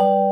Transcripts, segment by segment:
you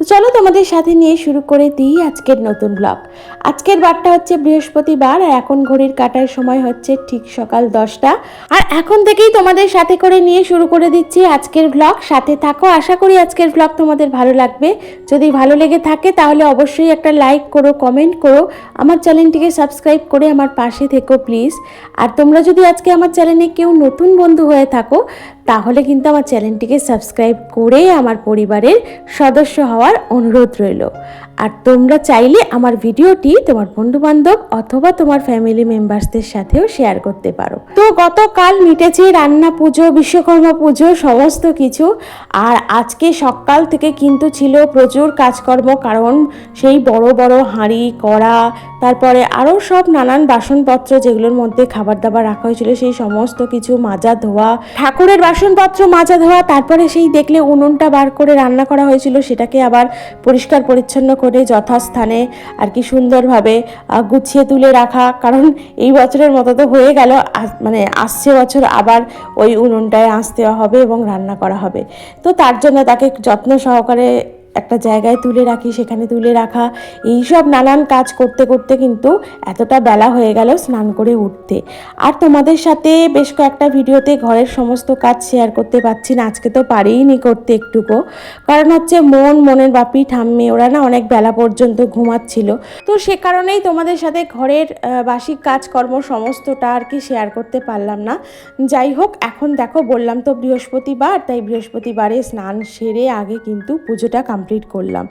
তো চলো তোমাদের সাথে নিয়ে শুরু করে দিই আজকের নতুন ব্লগ আজকের বারটা হচ্ছে বৃহস্পতিবার আর এখন ঘড়ির কাটার সময় হচ্ছে ঠিক সকাল দশটা। আর এখন থেকেই তোমাদের সাথে করে নিয়ে শুরু করে দিচ্ছি আজকের ব্লগ সাথে থাকো, আশা করি আজকের ব্লগ তোমাদের ভালো লাগবে। যদি ভালো লেগে থাকে তাহলে অবশ্যই একটা লাইক করো কমেন্ট করো। আমার চ্যানেলটিকে সাবস্ক্রাইব করে আমার পাশে থেকো প্লিজ আর তোমরা যদি আজকে আমার চ্যানেলে কেউ নতুন বন্ধু হয়ে থাকো তাহলে কিন্তু আমার চ্যানেলটিকে সাবস্ক্রাইব করে আমার পরিবারের সদস্য হওয়ার অনুরোধ রইল। আর তোমরা চাইলে আমার ভিডিওটি তোমার বন্ধুবান্ধব অথবা তোমার ফ্যামিলি মেম্বার্সদের সাথেও শেয়ার করতে পারো। তো গতকাল মিটেছে রান্না পুজো, বিশ্বকর্মা পুজো, সমস্ত কিছু। আর আজকে সকাল থেকে কিন্তু ছিল প্রচুর কাজকর্ম, কারণ সেই বড় বড় হাঁড়ি, কড়া, তারপরে আরও সব নানান বাসনপত্র যেগুলোর মধ্যে খাবার দাবার রাখা হয়েছিল, সেই সমস্ত কিছু, মাজা, ধোয়া। ঠাকুরের বাসনপত্র মাজা ধোয়া, তারপরে সেই দেখলে উনুনটা বার করে রান্না করা হয়েছিল, সেটাকে আবার পরিষ্কার পরিচ্ছন্ন করে যথাস্থানে আর কি সুন্দরভাবে গুছিয়ে তুলে রাখা। কারণ এই বছরের মতো তো হয়ে গেল মানে আসছে বছর আবার ওই উনুনটায় আঁচ দেওয়া হবে এবং রান্না করা হবে। তো তার জন্য তাকে যত্ন সহকারে একটা জায়গায় তুলে রাখি, সেখানে তুলে রাখা। এই সব নানান কাজ করতে করতে কিন্তু এতটা বেলা হয়ে গেল স্নান করে উঠতে। আর তোমাদের সাথে বেশ কয়েকটা ভিডিওতে ঘরের সমস্ত কাজ শেয়ার করতে পারছি না, আজকে তো পারিনি করতে একটুকু। কারণ হচ্ছে মন, মনের বাপি, ঠাম্মি, ওরা না অনেক বেলা পর্যন্ত ঘুমাচ্ছিল। তো সে কারণেই তোমাদের সাথে ঘরের বাসি কাজকর্ম সমস্তটা আর কি শেয়ার করতে পারলাম না। যাই হোক, এখন দেখো, বললাম তো বৃহস্পতিবার, তাই বৃহস্পতিবারে স্নান সেরে আগে কিন্তু পুজোটা কমপ্লিট করলাম।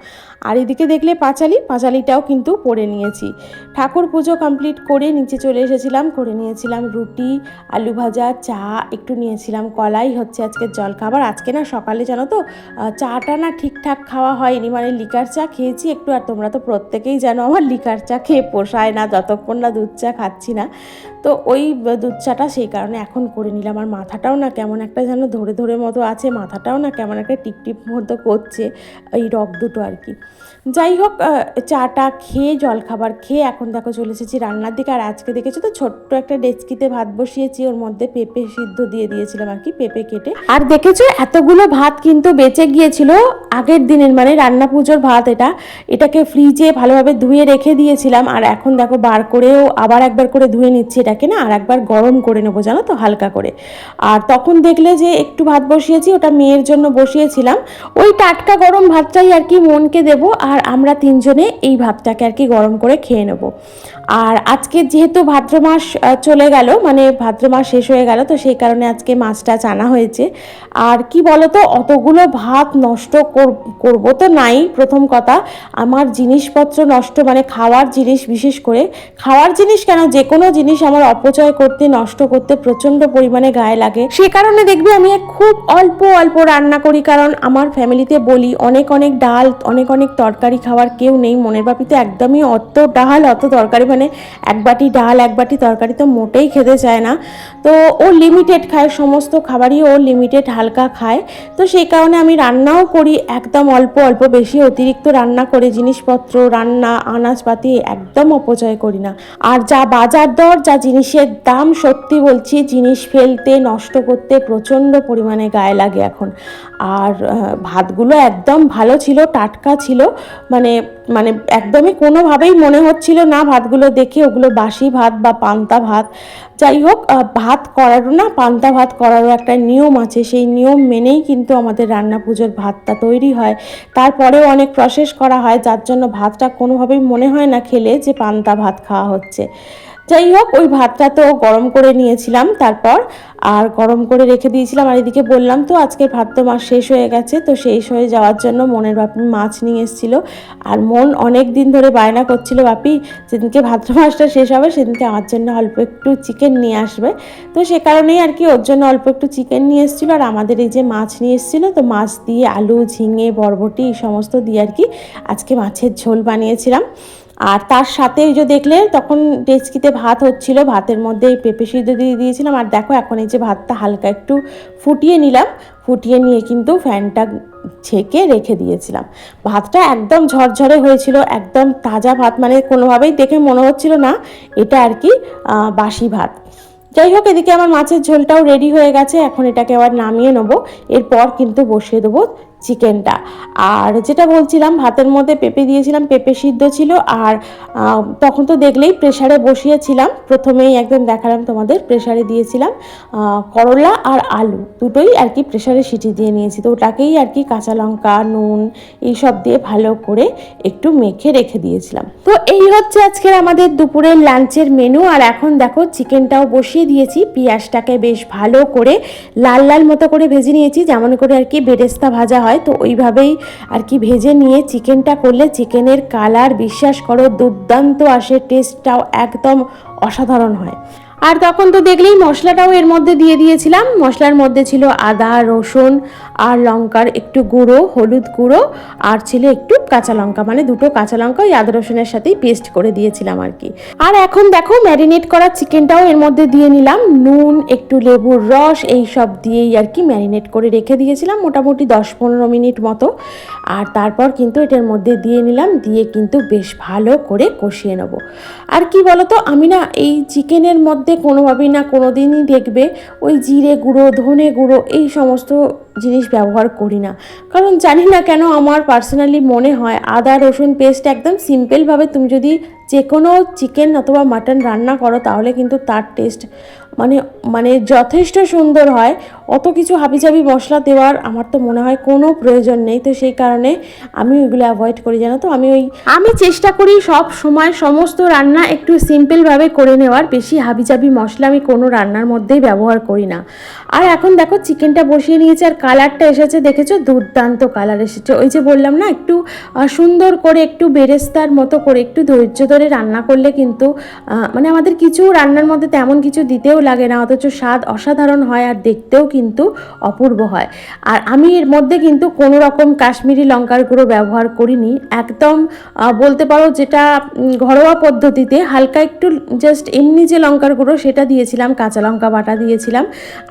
আর এদিকে দেখলে পাঁচালি, পাঁচালিটাও কিন্তু পরে নিয়েছি। ঠাকুর পুজো কমপ্লিট করে নিচে চলে এসেছিলাম, করে নিয়েছিলাম রুটি, আলু ভাজা, চা, একটু নিয়েছিলাম কলাই, হচ্ছে আজকে জল খাবার। আজকে না সকালে জানো তো চাটা না ঠিকঠাক খাওয়া হয়নি মানে লিকার চা খেয়েছি একটু, আর তোমরা তো প্রত্যেকেই জানো আমার লিকার চা খেয়ে পোষায় না, যতক্ষণ না দুধ চা খাচ্ছি না। তো ওই দুধ চাটা সেই কারণে এখন করে নিলাম। আর মাথাটাও না কেমন একটা যেন ধরে ধরে মতো আছে, মাথাটাও না কেমন একটা টিপ টিপ মতো করছে, এই রক দুটো আর কি। যাই হোক চাটা খেয়ে, জলখাবার খেয়ে এখন দেখো চলে এসেছি রান্নার দিকে। আর আজকে দেখেছ তো, ছোট্ট একটা ডেচকিতে ভাত বসিয়েছি, ওর মধ্যে পেঁপে সিদ্ধ দিয়ে দিয়েছিলাম আর কি, পেঁপে কেটে। আর দেখেছ, এতগুলো ভাত কিন্তু বেঁচে গিয়েছিল, আগের দিনের মানে রান্না পুজোর ভাত এটা। এটাকে ফ্রিজে ভালোভাবে ধুয়ে রেখে দিয়েছিলাম, আর এখন দেখো বার করেও আবার একবার করে ধুয়ে নিচ্ছি এটাকে না, আর একবার গরম করে নেব, জানো তো, হালকা করে। আর তখন দেখলে যে একটু ভাত বসিয়েছি, ওটা মেয়ের জন্য বসিয়েছিলাম। ওই টাটকা গরম ভাতটাই আর কি মনকে দেবো আর আমরা তিনজনে এই ভাতটাকে আর কি গরম করে খেয়ে নেব। আর আজকে যেহেতু ভাদ্র মাস চলে গেল মানে ভাদ্র মাস শেষ হয়ে গেল, তো সেই কারণে আজকে মাছটা চানা হয়েছে। আর কি বলতো, অতগুলো ভাত নষ্ট কর- করব তো নাই, প্রথম কথা। আমার জিনিসপত্র নষ্ট মানে খাওয়ার জিনিস বিশেষ করে, খাওয়ার জিনিস কেন? যে কোনো জিনিস আমার অপচয় করতে, নষ্ট করতে প্রচণ্ড পরিমাণে গায়ে লাগে। সে কারণে দেখবি আমি খুব অল্প অল্প রান্না করি, কারণ আমার ফ্যামিলিতে বলি, অনেক অনেক ডাল, অনেক অনেক তরকারি খাওয়ার কেউ নেই, মনের বাপিতে একদমই অত ডাল, অত তরকারি মানে এক বাটি ডাল, এক বাটি তরকারি তো মোটেই খেতে চায় না। তো ও লিমিটেড খায়, সমস্ত খাবারই ও লিমিটেড হালকা খায়। তো সেই কারণে আমি রান্নাও করি, একদম অল্প অল্প, বেশি অতিরিক্ত রান্না করে জিনিসপত্র, রান্না, আনাজপাতি একদম অপচয় করি না। আর যা বাজার দর, যা জিনিসের দাম, সত্যি বলছি, জিনিস ফেলতে, নষ্ট করতে প্রচণ্ড পরিমাণে গায়ে লাগে এখন। আর ভাতগুলো একদম ভালো ছিল, টাটকা ছিল মানে মানে একদমই কোনোভাবেই মনে হচ্ছিল না ভাতগুলো দেখে ওগুলো বাসি ভাত বা পান্তা ভাত। যাই হোক ভাত করারও না, পান্তা ভাত করারও একটা নিয়ম আছে। সেই নিয়ম মেনেই কিন্তু আমাদের রান্না পুজোর ভাতটা তৈরি হয়। তারপরেও অনেক প্রসেস করা হয়, যার জন্য ভাতটা কোনোভাবেই মনে হয় না খেলে যে পান্তা ভাত খাওয়া হচ্ছে। যাই হোক ওই ভাতটা তো গরম করে নিয়েছিলাম তারপর আর গরম করে রেখে দিয়েছিলাম। আর এদিকে বললাম তো আজকে ভাত তো মাছ শেষ হয়ে গেছে, তো শেষ হয়ে যাওয়ার জন্য মনের বাপি মাছ নিয়ে এসেছিল। আর মন অনেক দিন ধরে বায়না করছিল, বাপি, যেদিনকে ভাদ্র মাছটা শেষ হবে, সেদিনকে আমার জন্য অল্প একটু চিকেন নিয়ে আসবে। তো সে কারণেই আর কি ওর জন্য অল্প একটু চিকেন নিয়ে এসেছিল। আর আমাদের এই যে মাছ নিয়ে এসেছিল, তো মাছ দিয়ে আলু, ঝিঙে, বরবটি, এই সমস্ত দিয়ে আর কি আজকে মাছের ঝোল বানিয়েছিলাম। আর তার সাথে যে দেখলে, তখন ডেচকিতে ভাত হচ্ছিল, ভাতের মধ্যে এই পেঁপে সিদ্ধ দিয়ে দিয়েছিলাম। আর দেখো, এখন এই যে ভাতটা হালকা একটু ফুটিয়ে নিলাম। ফুটিয়ে নিয়ে কিন্তু ফ্যানটা ছেঁকে রেখে দিয়েছিলাম। ভাতটা একদম ঝরঝরে হয়েছিল, একদম তাজা ভাত মানে কোনোভাবেই দেখে মনে হচ্ছিল না এটা আর কি বাসি ভাত। যাই হোক, এদিকে আমার মাছের ঝোলটাও রেডি হয়ে গেছে। এখন এটাকে আবার নামিয়ে নেব। এরপর কিন্তু বসিয়ে দেবো চিকেনটা। আর যেটা বলছিলাম, ভাতের মধ্যে পেঁপে দিয়েছিলাম, পেঁপে সিদ্ধ ছিল, আর তখন তো দেখলেই প্রেশারে বসিয়েছিলাম। প্রথমেই একদম দেখালাম তোমাদের প্রেশারে দিয়েছিলাম করলা আর আলু। দুটোই আর কি প্রেশারে সিটি দিয়ে নিয়েছি। তো ওটাকেই আর কি কাঁচা লঙ্কা, নুন এইসব দিয়ে ভালো করে একটু মেখে রেখে দিয়েছিলাম। তো এই হচ্ছে আজকের আমাদের দুপুরের লাঞ্চের মেনু। আর এখন দেখো, চিকেনটাও বসিয়ে দিয়েছি। পেঁয়াজটাকে বেশ ভালো করে লাল লাল মতো করে ভেজে নিয়েছি, যেমন করে আর কি বেরেস্তা ভাজা হয়। তো ওইভাবেই আর কি ভেজে নিয়ে চিকেনটা করলে চিকেনের কালার বিশ্বাস করো দুর্দান্ত আসে টেস্টটাও একদম অসাধারণ হয়। আর তখন তো দেখলেই মশলাটাও এর মধ্যে দিয়ে দিয়েছিলাম। মশলার মধ্যে ছিল আদা, রসুন আর লঙ্কার একটু গুঁড়ো, হলুদ গুঁড়ো আর ছিল একটু কাঁচা লঙ্কা। মানে দুটো কাঁচা লঙ্কা ওই আদা রসুনের সাথেই পেস্ট করে দিয়েছিলাম আর কি। আর এখন দেখো ম্যারিনেট করা চিকেনটাও এর মধ্যে দিয়ে নিলাম। নুন, একটু লেবুর রস, এই সব দিয়েই আর কি ম্যারিনেট করে রেখে দিয়েছিলাম মোটামুটি দশ পনেরো মিনিট মতো। আর তারপর কিন্তু এটার মধ্যে দিয়ে নিলাম, দিয়ে কিন্তু বেশ ভালো করে কষিয়ে নেব। আর কি বলতো, আমি না এই চিকেনের মধ্যে কোনোভাবেই না কোনো দিনই দেখবে ওই জিরে গুঁড়ো, ধনে গুঁড়ো, এই সমস্ত জিনিস ব্যবহার করি না। কারণ জানি না কেন আমার পার্সোনালি মনে হয় আদা, রসুন পেস্ট একদম সিম্পলভাবে তুমি যদি যে কোনো চিকেন অথবা মাটন রান্না করো, তাহলে কিন্তু তার টেস্ট মানে মানে যথেষ্ট সুন্দর হয়। অত কিছু হাবিজাবি মশলা দেওয়ার আমার তো মনে হয় কোনো প্রয়োজন নেই। তো সেই কারণে আমি ওইগুলো অ্যাভয়েড করি, জানো তো? আমি ওই আমি চেষ্টা করি সব সময় সমস্ত রান্না একটু সিম্পলভাবে করে নেওয়ার। বেশি হাবিজাবি মশলা আমি কোনো রান্নার মধ্যেই ব্যবহার করি না। আর এখন দেখো চিকেনটা বসিয়ে নিয়েছে, আর কালারটা এসেছে, দেখেছ? দুর্দান্ত কালার এসেছে। ওই যে বললাম না, একটু সুন্দর করে, একটু বেরেস্তার মতো করে, একটু ধৈর্য ধরে রান্না করলে কিন্তু মানে আমাদের কিছু রান্নার মধ্যে তেমন কিছু দিতেও লাগে না, অথচ স্বাদ অসাধারণ হয় আর দেখতেও কিন্তু অপূর্ব হয়। আর আমি এর মধ্যে কিন্তু কোনো রকম কাশ্মীরি লঙ্কার গুঁড়ো ব্যবহার করিনি। একদম বলতে পারো যেটা ঘরোয়া পদ্ধতিতে হালকা একটু জাস্ট এমনি যে লঙ্কার গুঁড়ো সেটা দিয়েছিলাম, কাঁচা লঙ্কা বাটা দিয়েছিলাম।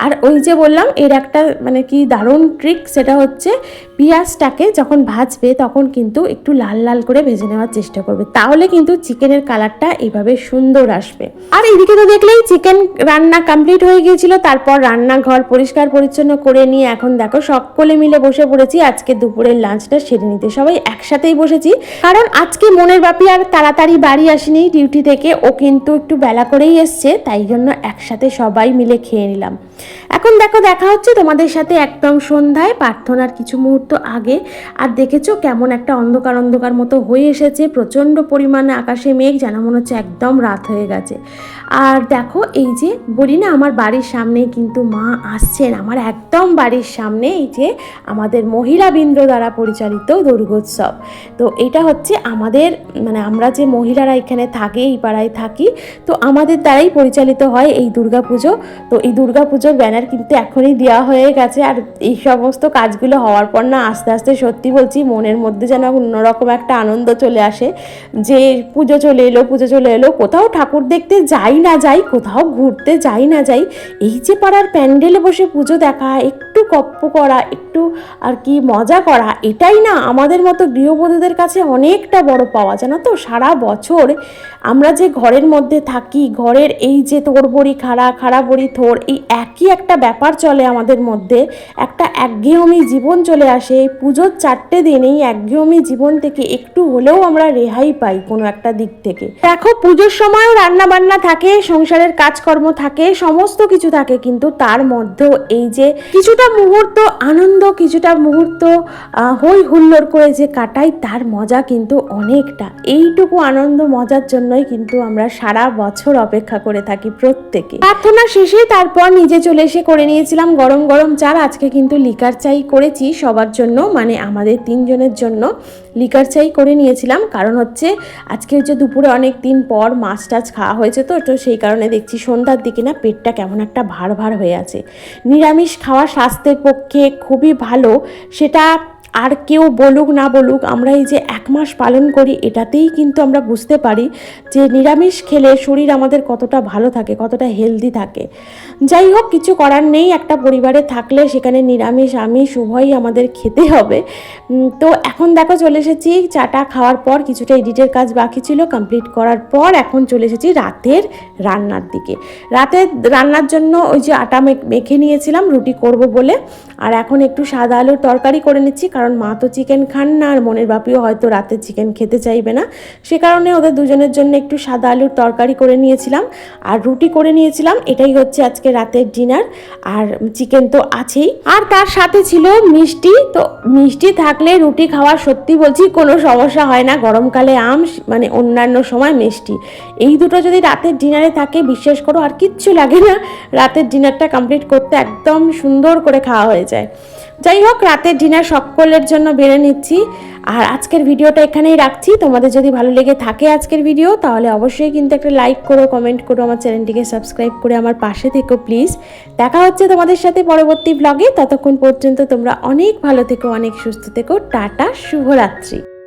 আর ওই যে বললাম, এর একটা মানে কি দারুণ ট্রিক সেটা হচ্ছে পেঁয়াজটাকে যখন ভাজবে তখন কিন্তু একটু লাল লাল করে ভেজে নেওয়ার চেষ্টা করবে। তাহলে কিন্তু চিকেনের কালারটা এইভাবে সুন্দর আসবে। আর এদিকে তো দেখলেই চিকেন রান্না কমপ্লিট হয়ে গিয়েছিল, তারপর রান্নাঘর পরিষ্কার পরিচ্ছন্ন করে নিয়ে এখন দেখো সকলে মিলে বসে পড়েছি। আজকে দুপুরের লাঞ্চটা সেরে নিতে সবাই একসাথেই বসেছি। কারণ আজকে মনের বাপি আর তাড়াতাড়ি বাড়ি আসেনি ডিউটি থেকে, ও কিন্তু একটু বেলা করেই এসছে, তাই জন্য একসাথে সবাই মিলে খেয়ে নিলাম। এখন দেখো দেখা হচ্ছে তোমাদের সাথে একদম সন্ধ্যায়, প্রার্থনার কিছু মুহূর্ত আগে। আর দেখেছ কেমন একটা অন্ধকার অন্ধকার মতো হয়ে এসেছে, প্রচণ্ড পরিমাণে আকাশে মেঘ যেন মনে হচ্ছে একদম রাত হয়ে গেছে। আর দেখো, এই যে বলি না, আমার বাড়ির সামনে কিন্তু মা আসছেন। আমার একদম বাড়ির সামনে এই যে আমাদের মহিলা বৃন্দ দ্বারা পরিচালিত দুর্গোৎসব। তো এটা হচ্ছে আমাদের মানে আমরা যে মহিলারা এখানে থাকি, এই পাড়ায় থাকি, তো আমাদের দ্বারাই পরিচালিত হয় এই দুর্গাপুজো। তো এই দুর্গাপুজোর ব্যানার কিন্তু এখনই দেওয়া হয়ে গেছে। আর এই সমস্ত কাজগুলো হওয়ার পর না, আস্তে আস্তে সত্যি বলছি, মনের মধ্যে যেন অন্যরকম একটা আনন্দ চলে আসে। যে পুজো চলে এলো, পুজো চলে এলো, কোথাও ঠাকুর দেখতে যাই না যাই, কোথাও ঘুরতে যাই না যাই, এই যে পাড়ার প্যান্ডেলে বসে পুজো দেখা, একটু গপ্প করা, একটু আর কি মজা করা, এটাই না আমাদের মতো গৃহবধূদের কাছে অনেকটা বড় পাওয়া, জানো তো? সারা বছর আমরা যে ঘরের মধ্যে থাকি, ঘরের এই যে তোর বড়ি, খাড়া খাড়া বড়ি, থোর, এই একই একটা ব্যাপার চলে আমাদের মধ্যে, একটা একঘেয়েমি জীবন চলে আসে এই পুজোর চারটে দিন এই একঘেয়েমি জীবন থেকে একটু হলেও আমরা রেহাই পাই কোনো একটা দিক থেকে। দেখো, পুজোর সময়ও রান্না বান্না থাকে, সংসারের কাজকর্ম থাকে, সমস্ত কিছু থাকে, কিন্তু তার মধ্যেও এই যে কিছুটা মুহূর্ত, আনন্দ, কিছুটা মুহূর্ত হই হুল্লোড় করে যে কাটাই, তার মজা কিন্তু অনেকটা। এইটুকু আনন্দ, মজার জন্যই কিন্তু আমরা সারা বছর অপেক্ষা করে থাকি প্রত্যেকে। প্রার্থনা শেষে তারপর নিজে চলে এসে করে নিয়েছিলাম গরম গরম চা আজকে কিন্তু লিকার চাই করেছি সবার জন্য মানে আমাদের তিনজনের জন্য লিকার চাই করে নিয়েছিলাম। কারণ হচ্ছে আজকে হচ্ছে দুপুরে অনেক দিন পর মাছ টাছ খাওয়া হয়েছে তো তো সেই কারণে দেখছি সন্ধ্যার দিকে না পেটটা কেমন একটা ভার ভার হয়ে আছে। নিরামিষ খাওয়া স্বাস্থ্যের পক্ষে খুবই ভালো। সেটা আর কেউ বলুক না বলুক, আমরা এই যে এক মাস পালন করি, এটাতেই কিন্তু আমরা বুঝতে পারি যে নিরামিষ খেলে শরীর আমাদের কতটা ভালো থাকে, কতটা হেলদি থাকে। যাই হোক, কিছু করার নেই, একটা পরিবারে থাকলে সেখানে নিরামিষ, আমিষ উভয়ই আমাদের খেতে হবে। তো এখন দেখো চলে এসেছি, চাটা খাওয়ার পর কিছুটা এডিটের কাজ বাকি ছিল কমপ্লিট করার পর এখন চলে এসেছি রাতের রান্নার দিকে। রাতে রান্নার জন্য ওই যে আটা মেখ- নিয়েছিলাম, রুটি করব বলে, আর এখন একটু সাদা আলুর তরকারি করে নিচ্ছি কারণ মা তো চিকেন খান না, আর মনের বাপিও হয়তো রাতে চিকেন খেতে চাইবে না। সে কারণে ওদের দুজনের জন্য একটু সাদা আলুর তরকারি করে নিয়েছিলাম, আর রুটি করে নিয়েছিলাম। এটাই হচ্ছে আজকে রাতের ডিনার আর চিকেন তো আছেই। আর তার সাথে ছিল মিষ্টি, তো মিষ্টি থাকলে রুটি খাওয়া সত্যি বলছি কোনো সমস্যা হয় না। গরমকালে আম মানে অন্যান্য সময় মিষ্টি। এই দুটো যদি রাতের ডিনারে থাকে, বিশ্বাস করো আর কিচ্ছু লাগে না, রাতের ডিনারটা কমপ্লিট করতে একদম সুন্দর করে খাওয়া হয়ে যায়। যাই হোক রাতের ডিনার সকলের জন্য বেড়ে নিচ্ছি। আর আজকের ভিডিওটা এখানেই রাখছি। তোমাদের যদি ভালো লেগে থাকে আজকের ভিডিও, তাহলে অবশ্যই কিন্তু একটা লাইক করো, কমেন্ট করো, আমার চ্যানেলটিকে সাবস্ক্রাইব করে আমার পাশে থেকো, প্লিজ। দেখা হচ্ছে তোমাদের সাথে পরবর্তী ব্লগে ততক্ষণ পর্যন্ত তোমরা অনেক ভালো থেকো, অনেক সুস্থ থেকো। টাটা, শুভরাত্রি।